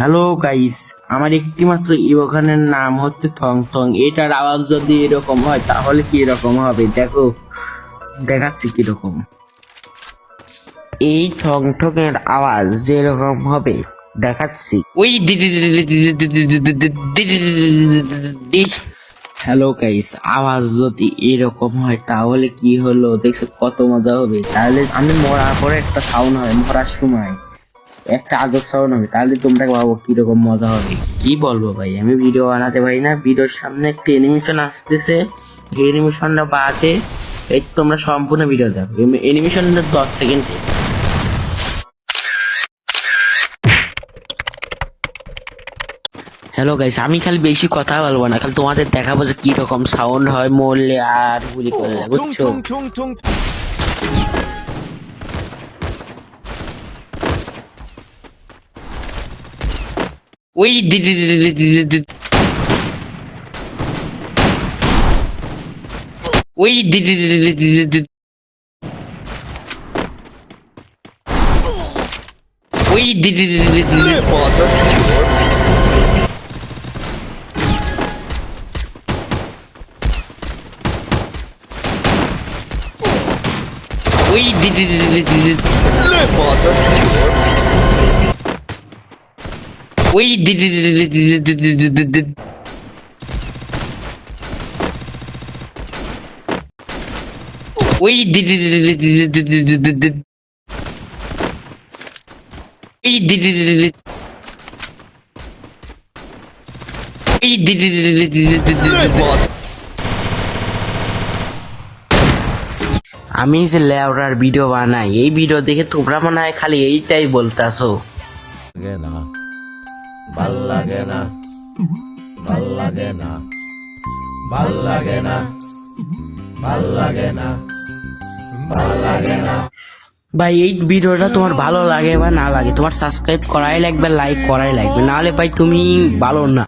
Hello guys আমার একটি মাত্র ইভোখানের নাম হচ্ছে থং থং এটার আওয়াজ যদি এরকম হয় তাহলে কি এরকম হবে দেখো দেখাচ্ছি কীরকম এই থং থং এর আওয়াজ যেরকম হবে দেখাচ্ছি ওই হ্যালো গাইস আওয়াজ যদি এরকম হয় তাহলে কি হলো দেখছ কত মজা হবে তাহলে আমি মরার পরে একটা সাউন্ড হয় মরার সময় একটা আজব সাউন্ড হবে তাহলে তোমরা ভাবো কীরকম মজা হবে। কি বলব ভাই আমি ভিডিও বানাতে পারি না ভিডিওর সামনে একটা অ্যানিমেশন আসতেছে এই অ্যানিমেশনটা বাদে এই তোমরা সম্পূর্ণ ভিডিও দেখো অ্যানিমেশনটা দশ সেকেন্ডে হ্যালো গাইস আমি খালি বেশি কথা বলব না খালি তোমাদের দেখাবো যে কীরকম সাউন্ড হয় মরলে আর গুলি করলে বুঝছ? Uy di di di di di di Uy di di di di di di Uy di di di di di Uy di di di di di Ne bother ওই দিদি দিদি দিদি ওই আমি যে লেওরার ভিডিও বানাই এই ভিডিও দেখে তোমরা মনে হয় খালি এইটাই বলতাছো না ভালো লাগে না। ভালো লাগে না। ভালো লাগে না। ভালো লাগে না। ভালো লাগে না। ভাই, এই ভিডিওটা তোমার ভালো লাগে বা না লাগে, তোমার সাবস্ক্রাইব করাই লাগবে লাইক করাই লাগবে। নাহলে ভাই তুমি ভালো না।